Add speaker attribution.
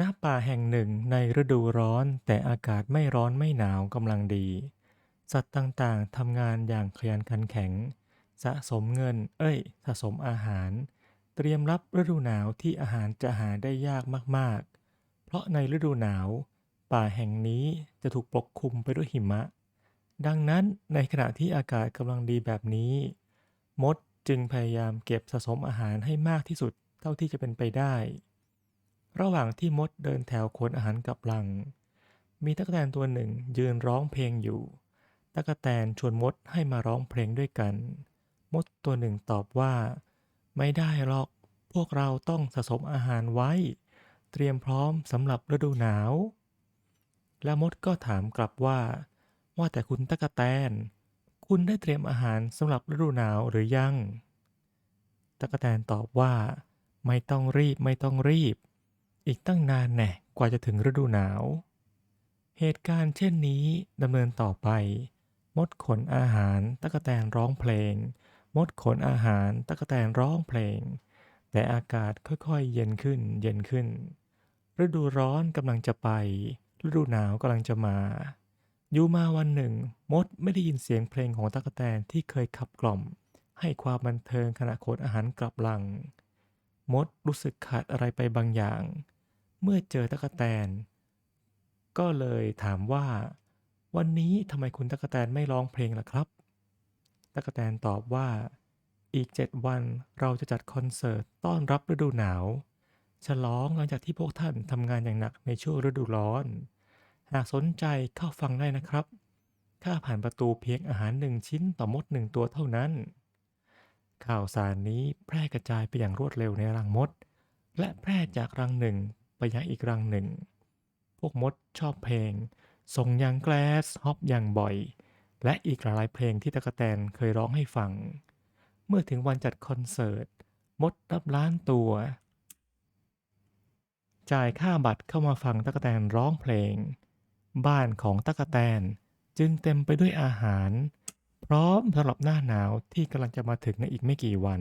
Speaker 1: ณป่าแห่งหนึ่งในฤดูร้อนแต่อากาศไม่ร้อนไม่หนาวกำลังดี สัตว์ต่างๆทำงานอย่างขยันขันแข็ง สะสมเงิน เอ้ย สะสมอาหาร เตรียมรับฤดูหนาวที่อาหารจะหาได้ยากมากๆ เพราะในฤดูหนาว ป่าแห่งนี้จะถูกปกคลุมไปด้วยหิมะ ดังนั้นในขณะที่อากาศกำลังดีแบบนี้ มดจึงพยายามเก็บสะสมอาหารให้มากที่สุดเท่าที่จะเป็นไปได้ ระหว่างที่มดเดินแถวขนอาหารกลับรัง มีตั๊กแตนตัวหนึ่งยืนร้องเพลงอยู่ตั๊กแตนชวนมดให้มาร้องเพลงด้วยกัน มดตัวหนึ่งตอบว่า ไม่ได้หรอก พวกเราต้องสะสมอาหารไว้ เตรียมพร้อมสำหรับฤดูหนาว แล้วมดก็ถามกลับว่า ว่าแต่คุณตั๊กแตน คุณได้เตรียมอาหารสำหรับฤดูหนาวหรือยังตั๊กแตนตอบว่า ไม่ต้องรีบไม่ต้องรีบ อีกตั้งนานแน่กว่าจะถึงฤดูหนาว เหตุการณ์เช่นนี้ดำเนินต่อไป มดขนอาหารตั๊กแตนร้องเพลง มดขนอาหารตั๊กแตนร้องเพลง แต่อากาศค่อยๆ เย็นขึ้นเย็นขึ้น ฤดูร้อนกำลังจะไป ฤดูหนาวกำลังจะมาอยู่มาวันหนึ่ง มดไม่ได้ยินเสียงเพลงของตั๊กแตนที่เคยขับกล่อม ให้ความบันเทิงขณะขนอาหารกลับลัง มดรู้สึกขาดอะไรไปบางอย่าง เมื่อเจอตั๊กแตน ก็เลยถามว่า วันนี้ทำไมคุณตั๊กแตนไม่ร้องเพลงล่ะครับตั๊กแตนตอบว่า อีกเจ็ดวันเราจะจัดคอนเสิร์ตต้อนรับฤดูหนาว ฉลองหลังจากที่พวกท่านทำงานอย่างหนักในช่วงฤดูร้อน หากสนใจเข้าฟังได้นะครับ ค่าผ่านประตูเพียงอาหารหนึ่งชิ้นต่อมดหนึ่งตัวเท่านั้น ข่าวสารนี้แพร่กระจายไปอย่างรวดเร็วในรังมดและแพร่จากรังหนึ่ง ไปยังอีกรังหนึ่ง พวกมดชอบเพลง ส่งยังแกลสฮอปอย่างบ่อย และอีกหลายเพลงที่ตะกะแตนเคยร้องให้ฟัง เมื่อถึงวันจัดคอนเสิร์ต มดรับล้านตัว จ่ายค่าบัตรเข้ามาฟังตะกะแตนร้องเพลง บ้านของตะกะแตนจึงเต็มไปด้วยอาหาร พร้อมสำหรับหน้าหนาวที่กำลังจะมาถึงในอีกไม่กี่วัน